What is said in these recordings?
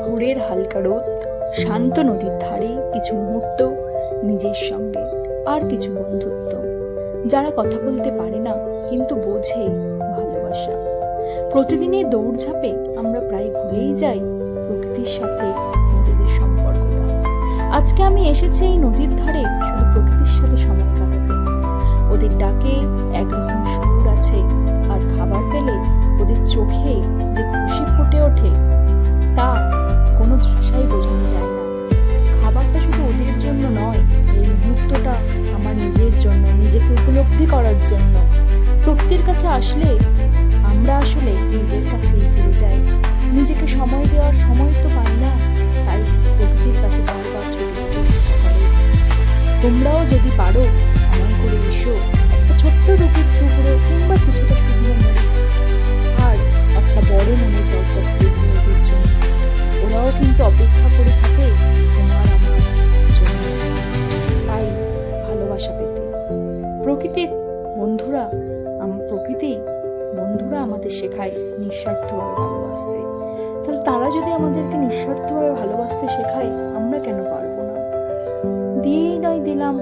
ভোরের হালকা রোদ, শান্ত নদীর ধারে কিছু মুহূর্ত, নিজের সঙ্গে আর কিছু বন্ধুত্ব। যারা কথা বলতে পারে না, কিন্তু বোঝে ভালোবাসা। প্রতিদিনের দৌড়ঝাঁপে আমরা প্রায় ভুলেই যাই প্রকৃতির সাথে নিজেদের সম্পর্কটা। আজকে আমি এসেছি এই নদীর ধারে শুধু প্রকৃতির সাথে সময় উপলব্ধি করার জন্য। প্রকৃতির কাছে আসলে আমরা আসলে নিজের কাছেই ফিরে যাই। নিজেকে সময় দেওয়ার সময় তো পাই না, তাই প্রকৃতির কাছে বারবার তোমরাও যদি পারো প্রকৃতির বন্ধুরা প্রকৃতি বন্ধুরা আমাদের শেখায় নিঃস্বার্থভাবে ভালোবাসতে। তাহলে তারা যদি আমাদেরকে নিঃস্বার্থভাবে ভালোবাসতে শেখায়, আমরা কেন পারব না? দিয়েই নয় দিলাম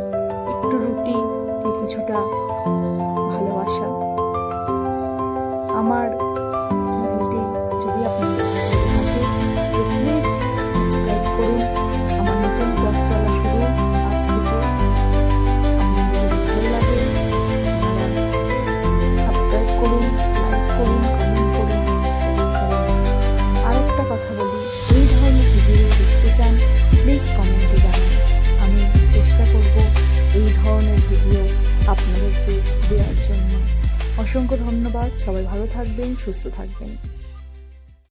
একটু রুটি কিছুটা ভালোবাসা। আমার চেষ্টা করব এই ধরনের ভিডিও আপনাদেরকে দেওয়ার জন্য। অসংখ্য ধন্যবাদ। সবাই ভালো থাকবেন, সুস্থ থাকবেন।